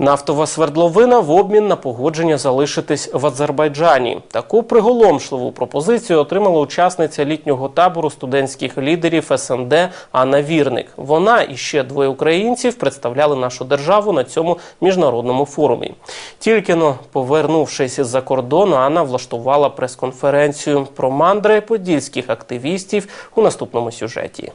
Нафтова свердловина в обмін на погодження залишитись в Азербайджані. Таку приголомшливу пропозицію отримала учасниця літнього табору студентських лідерів СНД Анна Вірник. Вона і ще двоє українців представляли нашу державу на цьому міжнародному форумі. Тільки но повернувшись із-за кордону, Анна влаштувала прес-конференцію про мандри подільських активістів у наступному сюжеті.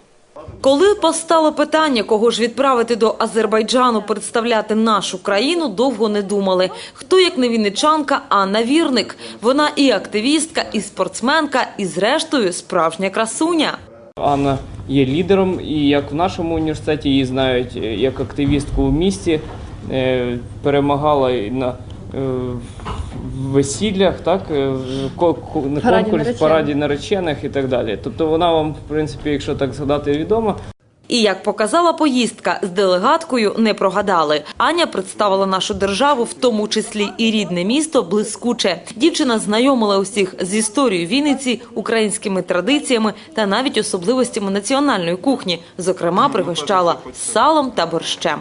Коли постало питання, кого ж відправити до Азербайджану представляти нашу країну, довго не думали. Хто як не вінничанка Анна Вірник. Вона і активістка, і спортсменка, і зрештою справжня красуня. Анна є лідером, і як в нашому університеті її знають е, як активістку у місті, е, перемагала на е, весіллях, так, е, Параді конкурс, наречених. параді наречених і так далі. Тобто вона вам, в принципі, якщо так згадати, відома. І як показала поїздка з делегаткою, не прогадали. Аня представила нашу державу, в тому числі і рідне місто, блискуче. Дівчина знайомила усіх з історією Вінниці, українськими традиціями та навіть особливостями національної кухні. Зокрема, пригощала салом та борщем.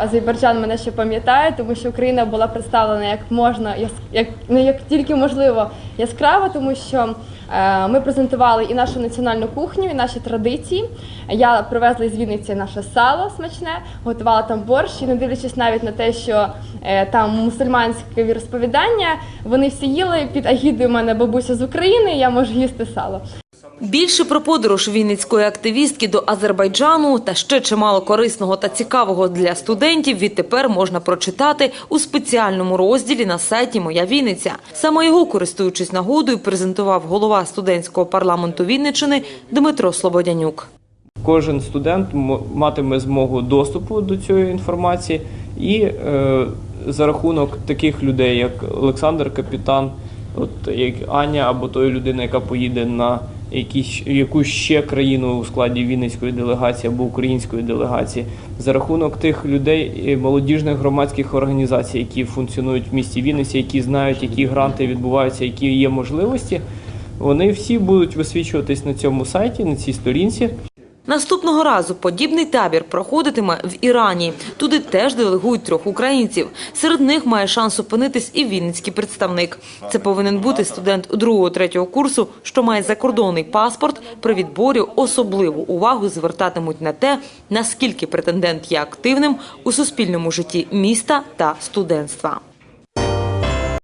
Азербайджан мене ще пам'ятає, тому що Україна була представлена як можна, як не як тільки можливо яскраво, тому що е, ми презентували і нашу національну кухню, і наші традиції. Я привезла із Вінниці наше сало смачне, готувала там борщ, і не дивлячись навіть на те, що е, там мусульманське віросповідання, вони всі їли під агідою мене бабуся з України. Я можу їсти сало. Більше про подорож вінницької активістки до Азербайджану та ще чимало корисного та цікавого для студентів відтепер можна прочитати у спеціальному розділі на сайті Моя Вінниця. Саме його, користуючись нагодою, презентував голова студентського парламенту Вінниччини Дмитро Слободянюк. Кожен студент матиме змогу доступу до цієї інформації, і е, за рахунок таких людей, як Олександр Капітан, от як Аня, або тої людини, яка поїде на якісь, якусь ще країну у складі Вінницької делегації або української делегації, за рахунок тих людей, е, молодіжних громадських організацій, які функціонують в місті Вінниці, які знають, які гранти відбуваються, які є можливості. Вони всі будуть висвічуватись на цьому сайті, на цій сторінці. Наступного разу подібний табір проходитиме в Ірані. Туди теж делегують трьох українців. Серед них має шанс опинитись і вінницький представник. Це повинен бути студент другого-третього курсу, що має закордонний паспорт. При відборі особливу увагу звертатимуть на те, наскільки претендент є активним у суспільному житті міста та студентства.